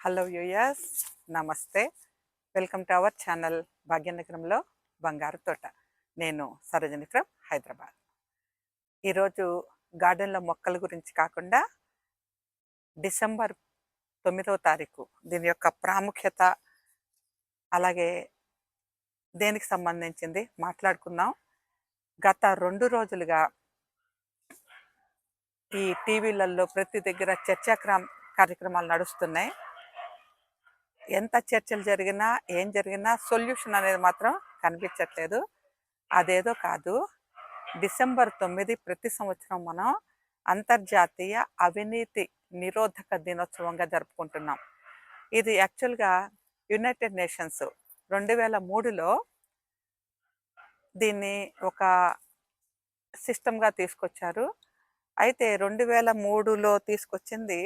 Hello యూయర్స్ నమస్తే. Welcome to our channel భాగ్యనగరంలో బంగారు తోట. నేను సరోజని ఫ్రమ్ హైదరాబాద్. ఈరోజు గార్డెన్లో మొక్కల గురించి కాకుండా డిసెంబర్ తొమ్మిదవ తారీఖు దీని యొక్క ప్రాముఖ్యత అలాగే దేనికి సంబంధించింది మాట్లాడుకుందాం. గత రెండు రోజులుగా ఈ టీవీలలో ప్రతి దగ్గర చర్చాక్రమ కార్యక్రమాలు నడుస్తున్నాయి. ఎంత చర్చలు జరిగినా ఏం జరిగినా సొల్యూషన్ అనేది మాత్రం కనిపించట్లేదు. అదేదో కాదు. డిసెంబర్ తొమ్మిది ప్రతి సంవత్సరం మనం అంతర్జాతీయ అవినీతి నిరోధక దినోత్సవంగా జరుపుకుంటున్నాం. ఇది యాక్చువల్గా యునైటెడ్ నేషన్స్ రెండు వేల మూడులో దీన్ని ఒక సిస్టమ్గా తీసుకొచ్చారు. అయితే రెండు వేల మూడులో తీసుకొచ్చింది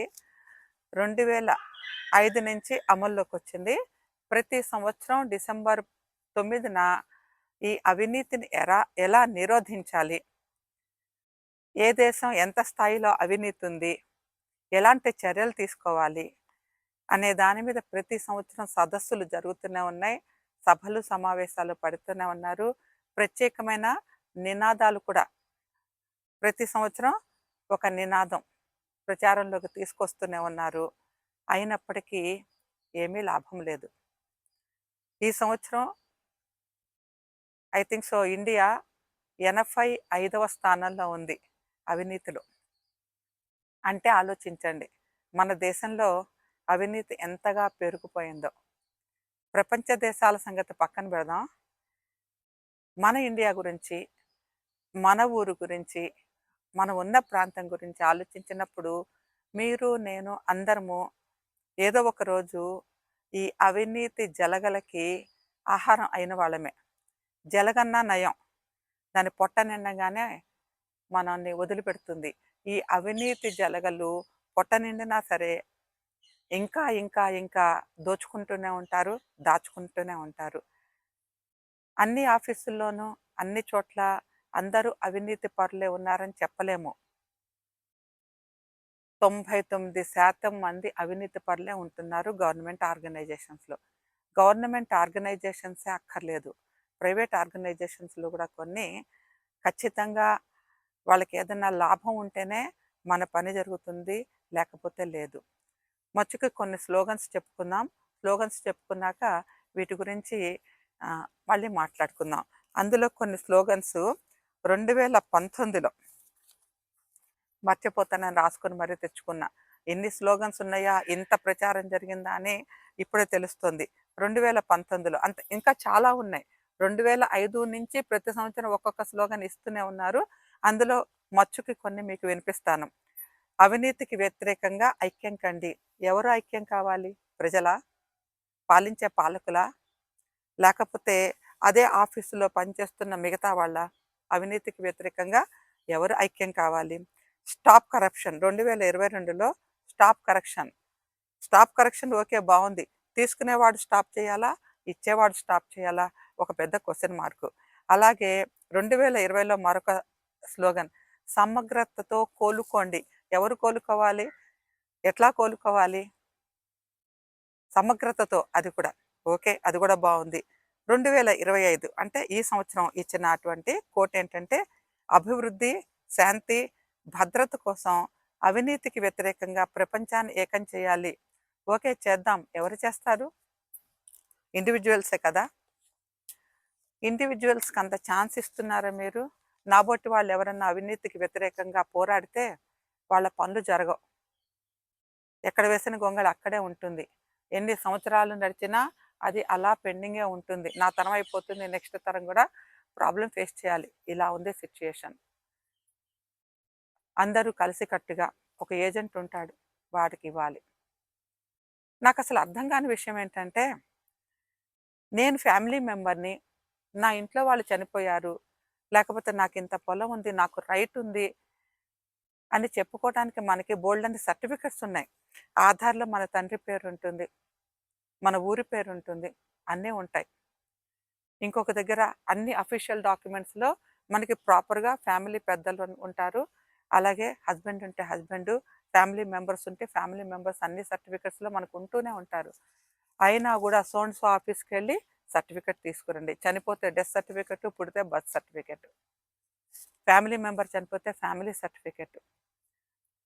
రెండు వేల ఐదు నుంచి అమల్లోకి వచ్చింది ప్రతి సంవత్సరం డిసెంబర్ తొమ్మిదిన ఈ అవినీతిని ఎలా ఎలా నిరోధించాలి? ఏ దేశం ఎంత స్థాయిలో అవినీతి ఉంది? ఎలాంటి చర్యలు తీసుకోవాలి? అనే దాని మీద ప్రతి సంవత్సరం సదస్సులు జరుగుతూనే ఉన్నాయి. సభలు సమావేశాలు పడుతూనే ఉన్నారు. ప్రత్యేకమైన నినాదాలు కూడా. ప్రతి సంవత్సరం ఒక నినాదం. ప్రచారంలోకి తీసుకొస్తూనే ఉన్నారు. అయినప్పటికీ ఏమీ లాభం లేదు. ఈ సంవత్సరం ఐ థింక్ సో ఇండియా ఎనభై ఐదవ స్థానంలో ఉంది అవినీతిలో. అంటే ఆలోచించండి. మన దేశంలో అవినీతి ఎంతగా పెరిగిపోయిందో ప్రపంచ దేశాల సంగతి పక్కన పెడదాం. మన ఇండియా గురించి మన ఊరు గురించి మనం ఉన్న ప్రాంతం గురించి ఆలోచించినప్పుడు మీరు నేను అందరము ఏదో ఒక రోజు ఈ అవినీతి జలగలకి ఆహారం అయిన వాళ్ళమే. జలగన్నా నయం. దాని పొట్ట నిండగానే మనల్ని వదిలిపెడుతుంది. ఈ అవినీతి జలగలు పొట్ట నిండినా సరే ఇంకా ఇంకా ఇంకా దోచుకుంటూనే ఉంటారు దాచుకుంటూనే ఉంటారు. అన్ని ఆఫీసుల్లోనూ అన్ని చోట్ల అందరూ అవినీతి పరులే ఉన్నారని చెప్పలేము. తొంభై తొమ్మిది శాతం మంది అవినీతి పరులే ఉంటున్నారు గవర్నమెంట్ ఆర్గనైజేషన్స్లో. గవర్నమెంట్ ఆర్గనైజేషన్సే అక్కర్లేదు. ప్రైవేట్ ఆర్గనైజేషన్స్లో కూడా కొన్ని ఖచ్చితంగా వాళ్ళకి ఏదైనా లాభం ఉంటేనే మన పని జరుగుతుంది లేకపోతే లేదు. మచ్చుకి కొన్ని స్లోగన్స్ చెప్పుకుందాం. స్లోగన్స్ చెప్పుకున్నాక వీటి గురించి మళ్ళీ మాట్లాడుకుందాం. అందులో కొన్ని స్లోగన్స్ రెండు వేల పంతొమ్మిదిలో మర్చిపోతానని రాసుకొని మరీ తెచ్చుకున్నా. ఎన్ని స్లోగన్స్ ఉన్నాయా? ఇంత ప్రచారం జరిగిందా అని ఇప్పుడే తెలుస్తుంది. రెండు వేల పంతొమ్మిదిలో అంత ఇంకా చాలా ఉన్నాయి. రెండు వేల ఐదు నుంచి ప్రతి సంవత్సరం ఒక్కొక్క స్లోగన్ ఇస్తూనే ఉన్నారు. అందులో మచ్చుకి కొన్ని మీకు వినిపిస్తాను. అవినీతికి వ్యతిరేకంగా ఐక్యం కండి. ఎవరు ఐక్యం కావాలి? ప్రజల? పాలించే పాలకులా? లేకపోతే అదే ఆఫీసులో పనిచేస్తున్న మిగతా వాళ్ళ? అవినీతికి వ్యతిరేకంగా ఎవరు ఐక్యం కావాలి? Stop corruption. రెండు వేల ఇరవై రెండులో stop corruption. Stop corruption okay బాగుంది. తీసుకునేవాడు స్టాప్ చేయాలా? ఇచ్చేవాడు స్టాప్ చేయాలా? ఒక పెద్ద క్వశ్చన్ మార్కు. అలాగే రెండు వేల ఇరవైలో మరొక స్లోగన్ సమగ్రతతో కోలుకోండి. ఎవరు కోలుకోవాలి? ఎట్లా కోలుకోవాలి? సమగ్రతతో అది కూడా. ఓకే అది కూడా బాగుంది. రెండు వేల ఇరవై ఐదు అంటే ఈ సంవత్సరం ఇచ్చిన అటువంటి కోట్ ఏంటంటే అభివృద్ధి శాంతి భద్రత కోసం అవినీతికి వ్యతిరేకంగా ప్రపంచాన్ని ఏకం చేయాలి. ఓకే చేద్దాం. ఎవరు చేస్తారు? ఇండివిజువల్సే కదా? ఇండివిజువల్స్కి అంత ఛాన్స్ ఇస్తున్నారా మీరు? నాబోటి వాళ్ళు ఎవరన్నా అవినీతికి వ్యతిరేకంగా పోరాడితే వాళ్ళ పనులు జరగవు. ఎక్కడ వేసిన గొంగళి అక్కడే ఉంటుంది. ఎన్ని సంవత్సరాలు నడిచినా అది అలా పెండింగే ఉంటుంది. నా తరం అయిపోతుంది. నెక్స్ట్ తరం కూడా ప్రాబ్లం ఫేస్ చేయాలి. ఇలా ఉంది సిచ్యుయేషన్. అందరూ కలిసికట్టుగా ఒక ఏజెంట్ ఉంటాడు. వాడికి ఇవ్వాలి. నాకు అసలు అర్థం కాని విషయం ఏంటంటే నేను ఫ్యామిలీ మెంబర్ని నా ఇంట్లో వాళ్ళు చనిపోయారు లేకపోతే నాకు ఇంత పొలం ఉంది నాకు రైట్ ఉంది అని చెప్పుకోవడానికి మనకి బోల్డ్ అని సర్టిఫికెట్స్ ఉన్నాయి. ఆధార్లో మన తండ్రి పేరు ఉంటుంది మన ఊరి పేరు ఉంటుంది అన్నీ ఉంటాయి. ఇంకొక దగ్గర అన్ని అఫీషియల్ డాక్యుమెంట్స్లో మనకి ప్రాపర్గా ఫ్యామిలీ పెద్దలు ఉంటారు. అలాగే హస్బెండ్ ఉంటే హస్బెండ్ ఫ్యామిలీ మెంబర్స్ ఉంటే ఫ్యామిలీ మెంబర్స్ అన్ని సర్టిఫికెట్స్లో మనకు ఉంటూనే ఉంటారు. అయినా కూడా సోన్సో ఆఫీస్కి వెళ్ళి సర్టిఫికెట్ తీసుకురండి. చనిపోతే డెత్ సర్టిఫికెట్ పుడితే బర్త్ సర్టిఫికెట్. ఫ్యామిలీ మెంబర్ చనిపోతే ఫ్యామిలీ సర్టిఫికెట్.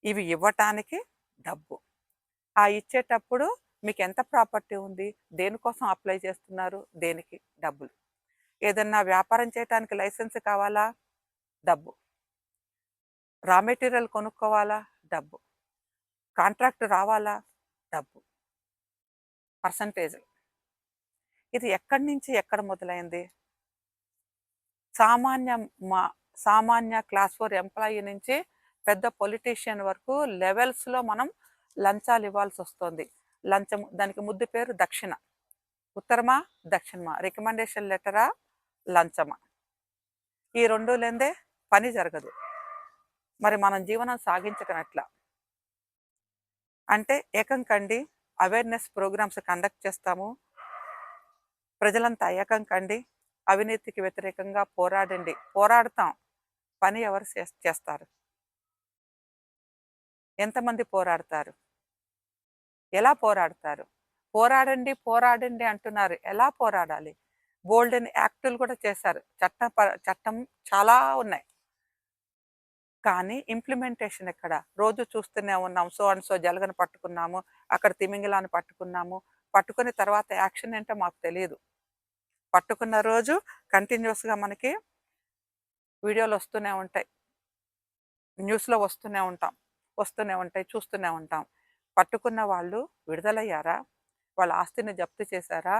ఇవి ఇవ్వటానికి డబ్బు. ఆ ఇచ్చేటప్పుడు మీకు ఎంత ప్రాపర్టీ ఉంది? దేనికోసం అప్లై చేస్తున్నారు? దేనికి? డబ్బులు. ఏదన్నా వ్యాపారం చేయడానికి లైసెన్స్ కావాలా? డబ్బు. Raw material కొనుక్కోవాలా? డబ్బు. కాంట్రాక్ట్ రావాలా? డబ్బు. పర్సంటేజ్. ఇది ఎక్కడి నుంచి ఎక్కడ మొదలైంది? సామాన్య మా సామాన్య క్లాస్ ఫోర్ ఎంప్లాయీ నుంచి పెద్ద పొలిటీషియన్ వరకు లెవెల్స్లో మనం లంచాలు ఇవ్వాల్సి వస్తుంది లంచం దానికి ముద్దు పేరు దక్షిణ. ఉత్తరమా దక్షిణమా? రికమెండేషన్ లెటరా లంచమా? ఈ రెండు లేదే పని జరగదు. మరి మనం జీవనం సాగించకనట్లా? అంటే ఏకం కండి అవేర్నెస్ ప్రోగ్రామ్స్ కండక్ట్ చేస్తాము. ప్రజలంతా ఏకం కండి అవినీతికి వ్యతిరేకంగా పోరాడండి. పోరాడతాం. పని ఎవరు చేస్తారు? ఎంతమంది పోరాడతారు? ఎలా పోరాడతారు? పోరాడండి పోరాడండి అంటున్నారు. ఎలా పోరాడాలి? బోల్డెన్ యాక్టులు కూడా చేశారు. చట్టం ప- చట్టం చాలా ఉన్నాయి. కానీ ఇంప్లిమెంటేషన్ ఎక్కడ? రోజు చూస్తూనే ఉన్నాం. సో అండ్ సో జలగను పట్టుకున్నాము. అక్కడ తిమింగిలాను పట్టుకున్నాము. పట్టుకున్న తర్వాత యాక్షన్ ఏంటో మాకు తెలియదు పట్టుకున్న రోజు కంటిన్యూస్గా మనకి వీడియోలు వస్తూనే ఉంటాయి. న్యూస్లో వస్తూనే ఉంటాం. వస్తూనే ఉంటాయి. చూస్తూనే ఉంటాం. పట్టుకున్న వాళ్ళు విడుదలయ్యారా? వాళ్ళ ఆస్తిని జప్తు చేశారా?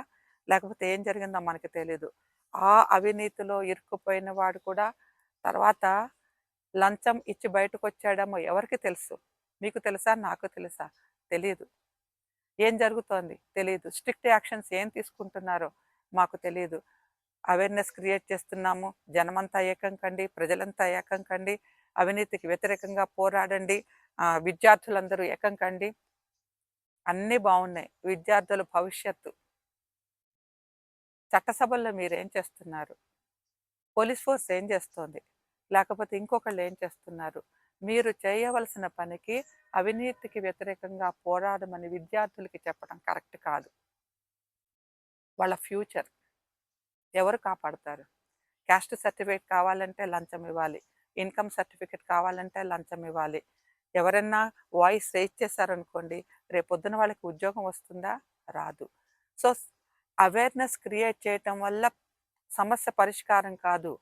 లేకపోతే ఏం జరిగిందో మనకి తెలియదు ఆ అవినీతిలో ఇరుక్కుపోయిన వాడు కూడా తర్వాత లంచం ఇచ్చి బయటకు వచ్చాడేమో ఎవరికి తెలుసు? మీకు తెలుసా? నాకు తెలుసా? తెలియదు ఏం జరుగుతోంది? తెలియదు స్ట్రిక్ట్ యాక్షన్స్ ఏం తీసుకుంటున్నారో మాకు తెలియదు అవేర్నెస్ క్రియేట్ చేస్తున్నాము. జనమంతా ఏకం కండి ప్రజలంతా ఏకం కండి. అవినీతికి వ్యతిరేకంగా పోరాడండి. విద్యార్థులందరూ ఏకం కండి అన్నీ బాగున్నాయి విద్యార్థుల భవిష్యత్తు. చట్టసభల్లో మీరు ఏం చేస్తున్నారు? పోలీస్ ఫోర్స్ ఏం చేస్తోంది? లేకపోతే ఇంకొకళ్ళు ఏం చేస్తున్నారు? మీరు చేయవలసిన పనికి అవినీతికి వ్యతిరేకంగా పోరాడమని విద్యార్థులకి చెప్పడం కరెక్ట్ కాదు. వాళ్ళ ఫ్యూచర్. ఎవరు కాపాడుతారు? క్యాస్ట్ సర్టిఫికేట్ కావాలంటే లంచం ఇవ్వాలి. ఇన్కమ్ సర్టిఫికేట్ కావాలంటే లంచం ఇవ్వాలి. ఎవరన్నా వాయిస్ రేజ్ చేశారనుకోండి రేపొద్దున వాళ్ళకి ఉద్యోగం వస్తుందా? రాదు. సో అవేర్నెస్ క్రియేట్ చేయటం వల్ల సమస్య పరిష్కారం కాదు.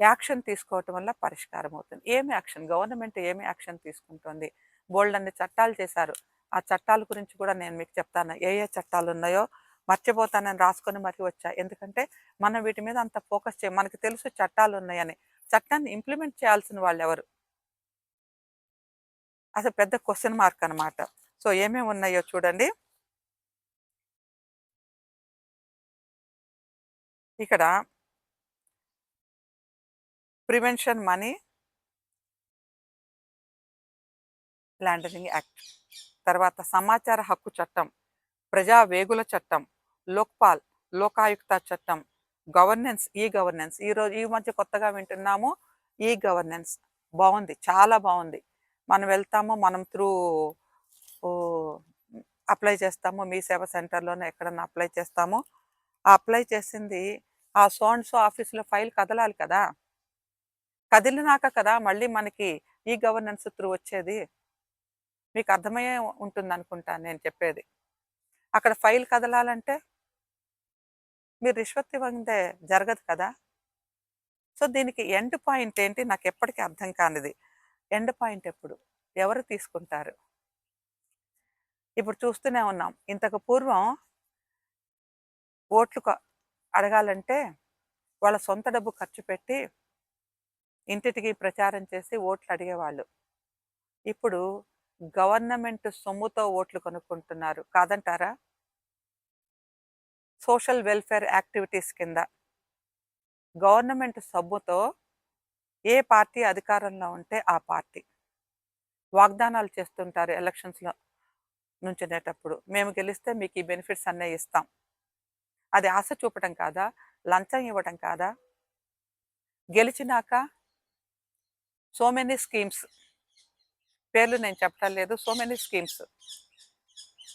యాక్షన్ తీసుకోవటం వల్ల పరిష్కారం అవుతుంది. ఏమి యాక్షన్? గవర్నమెంట్ ఏమి యాక్షన్ తీసుకుంటుంది? బోల్డ్ అన్ని చట్టాలు చేశారు. ఆ చట్టాల గురించి కూడా నేను మీకు చెప్తాను. ఏ ఏ చట్టాలు ఉన్నాయో మర్చిపోతానని రాసుకొని మరి వచ్చా. ఎందుకంటే మనం వీటి మీద అంత ఫోకస్ చేయం మనకి తెలుసు చట్టాలు ఉన్నాయని. చట్టాన్ని ఇంప్లిమెంట్ చేయాల్సిన వాళ్ళు ఎవరు అసలు పెద్ద క్వశ్చన్ మార్క్ అన్నమాట. సో ఏమేమి ఉన్నాయో చూడండి. ఇక్కడ ప్రివెన్షన్ మనీ లాండరింగ్ యాక్ట్ తర్వాత సమాచార హక్కు చట్టం ప్రజా వేగుల చట్టం లోక్పాల్ లోకాయుక్త చట్టం గవర్నెన్స్ ఈ గవర్నెన్స్ ఈ రోజు ఈ మధ్య కొత్తగా వింటున్నాము ఈ గవర్నెన్స్ బాగుంది చాలా బాగుంది. మనం వెళ్తాము మనం త్రూ అప్లై చేస్తాము మీ సేవ సెంటర్లోనే ఎక్కడన్నా అప్లై చేస్తాము ఆ అప్లై చేసింది ఆ సోన్ ఆఫీస్లో ఆఫీసులో ఫైల్ కదలాలి కదా. కదిలినాక కదా మళ్ళీ మనకి ఈ గవర్నెన్స్ త్రూ వచ్చేది. మీకు అర్థమయ్యే ఉంటుంది అనుకుంటాను నేను చెప్పేది. అక్కడ ఫైల్ కదలాలంటే మీరు రిష్వత్ ఇవ్వందే జరగదు కదా. సో దీనికి ఎండ్ పాయింట్ ఏంటి నాకు ఎప్పటికీ అర్థం కానిది. ఎండ్ పాయింట్ ఎప్పుడు? ఎవరు తీసుకుంటారు? ఇప్పుడు చూస్తూనే ఉన్నాం. ఇంతకు పూర్వం ఓట్లు క- అడగాలంటే వాళ్ళ సొంత డబ్బు ఖర్చు పెట్టి ఇంటికి ప్రచారం చేసి ఓట్లు అడిగేవాళ్ళు. ఇప్పుడు గవర్నమెంట్ సొమ్ముతో ఓట్లు కొనుక్కుంటున్నారు. కాదంటారా? సోషల్ వెల్ఫేర్ యాక్టివిటీస్ కింద. గవర్నమెంట్ సొమ్ముతో ఏ పార్టీ అధికారంలో ఉంటే ఆ పార్టీ. వాగ్దానాలు చేస్తుంటారు ఎలక్షన్స్లో నుంచునేటప్పుడు. మేము గెలిస్తే మీకు ఈ బెనిఫిట్స్ అన్నీ ఇస్తాం. అది ఆశ చూపటం కాదా? లంచం ఇవ్వటం కాదా? గెలిచినాక సో మెనీ స్కీమ్స్. పేర్లు నేను చెప్పడం లేదు. So many schemes.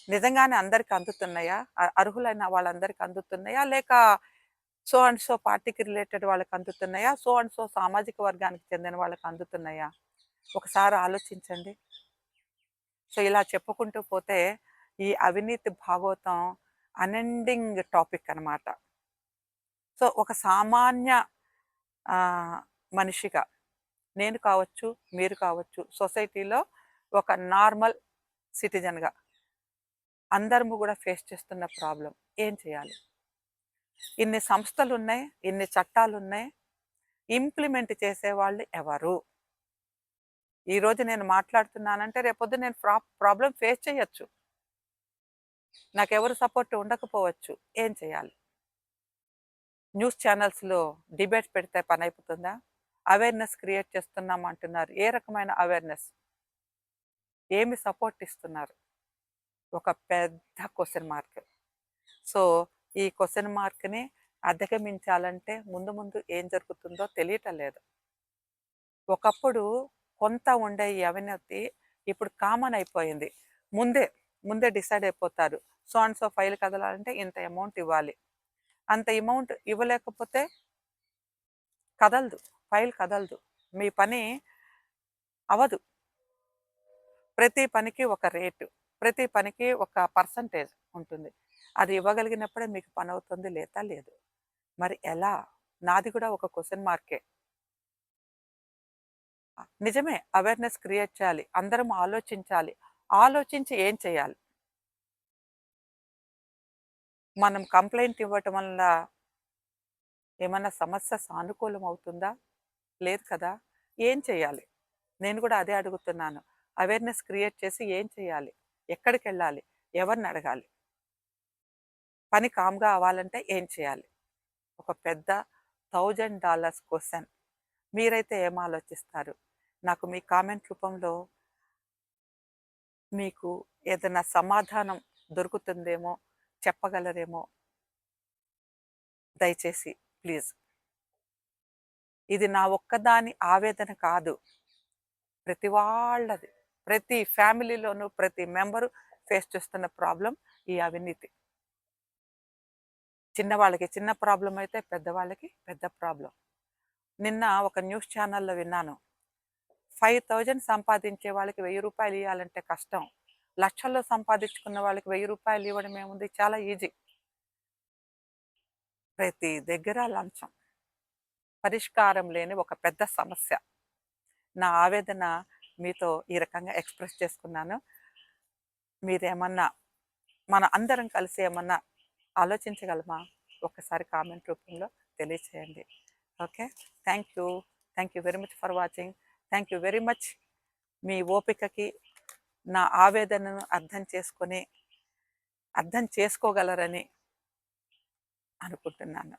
నిజంగానే అందరికి అందుతున్నాయా? అర్హులైన వాళ్ళందరికీ అందుతున్నాయా? లేక సో అండ్ సో పార్టీకి రిలేటెడ్ వాళ్ళకి అందుతున్నాయా? సో అండ్ సో సామాజిక వర్గానికి చెందిన వాళ్ళకి అందుతున్నాయా? ఒకసారి ఆలోచించండి. సో ఇలా చెప్పుకుంటూ పోతే ఈ అవినీతి భాగవతం అనెండింగ్ టాపిక్ అన్నమాట. సో ఒక సామాన్య మనిషిగా నేను కావచ్చు మీరు కావచ్చు సొసైటీలో ఒక నార్మల్ సిటిజన్గా అందరము కూడా ఫేస్ చేస్తున్న ప్రాబ్లం ఏం చేయాలి? ఇన్ని సంస్థలు ఉన్నాయి ఇన్ని చట్టాలు ఉన్నాయి ఇంప్లిమెంట్ చేసే వాళ్ళు ఎవరు ఈరోజు నేను మాట్లాడుతున్నానంటే రేపొద్దు నేను ప్రా ప్రాబ్లం ఫేస్ చేయొచ్చు. నాకెవరు సపోర్ట్ ఉండకపోవచ్చు. ఏం చేయాలి? న్యూస్ ఛానల్స్లో డిబేట్ పెడితే పని అయిపోతుందా? అవేర్నెస్ క్రియేట్ చేస్తున్నాం అంటున్నారు. ఏ రకమైన అవేర్నెస్? ఏమి సపోర్ట్ ఇస్తున్నారు? ఒక పెద్ద క్వశ్చన్ మార్క్. సో ఈ క్వశ్చన్ మార్క్ని అధిగమించాలంటే ముందు ముందు ఏం జరుగుతుందో తెలియటం లేదు. ఒకప్పుడు కొంత ఉండే ఈ అవినీతి ఇప్పుడు కామన్ అయిపోయింది. ముందే ముందే డిసైడ్ అయిపోతారు. సో అండ్ సో ఫైల్ కదలాలంటే ఇంత అమౌంట్ ఇవ్వాలి. అంత అమౌంట్ ఇవ్వలేకపోతే కదలదు ఫైల్ కదలదు. మీ పని అవదు ప్రతి పనికి ఒక రేటు ప్రతి పనికి ఒక పర్సంటేజ్ ఉంటుంది. అది ఇవ్వగలిగినప్పుడే మీకు పని అవుతుంది లేదా లేదు. మరి ఎలా? నాది కూడా ఒక క్వశ్చన్ మార్కే. నిజమే అవేర్నెస్ క్రియేట్ చేయాలి అందరం ఆలోచించాలి. ఆలోచించి ఏం చేయాలి? మనం కంప్లైంట్ ఇవ్వటం వల్ల ఏమన్నా సమస్య సానుకూలం అవుతుందా? లేదు కదా? ఏం చేయాలి? నేను కూడా అదే అడుగుతున్నాను. అవేర్నెస్ క్రియేట్ చేసి ఏం చేయాలి? ఎక్కడికి వెళ్ళాలి ఎవరిని అడగాలి? పని కామ్గా అవ్వాలంటే ఏం చేయాలి? ఒక పెద్ద థౌజండ్ డాలర్స్ క్వశ్చన్ మీరైతే ఏం ఆలోచిస్తారు? నాకు మీ కామెంట్ రూపంలో మీకు ఏదైనా సమాధానం దొరుకుతుందేమో చెప్పగలరేమో దయచేసి ప్లీజ్. ఇది నా ఒక్కదాని ఆవేదన కాదు. ప్రతి వాళ్ళది. ప్రతి ఫ్యామిలీలోనూ ప్రతి మెంబరు ఫేస్ చేస్తున్న ప్రాబ్లం ఈ అవినీతి. చిన్నవాళ్ళకి చిన్న ప్రాబ్లం అయితే పెద్దవాళ్ళకి పెద్ద ప్రాబ్లం నిన్న ఒక న్యూస్ ఛానల్లో విన్నాను. ఫైవ్ థౌజండ్ సంపాదించే వాళ్ళకి వెయ్యి రూపాయలు ఇవ్వాలంటే కష్టం. లక్షల్లో సంపాదించుకున్న వాళ్ళకి వెయ్యి రూపాయలు ఇవ్వడం ఏముంది? చాలా ఈజీ. ప్రతి దగ్గర లంచం. పరిష్కారం లేని ఒక పెద్ద సమస్య. నా ఆవేదన మీతో ఈ రకంగా ఎక్స్ప్రెస్ చేసుకున్నాను. మీరేమన్నా మన అందరం కలిసి ఏమన్నా ఆలోచించగలమా? ఒక్కసారి కామెంట్ రూపంలో తెలియచేయండి. Okay? Thank you. Thank you very much for watching. Thank you very much. మీ ఓపికకి నా ఆవేదనను అర్థం చేసుకొని అర్థం చేసుకోగలరని అనుకుంటున్నాను.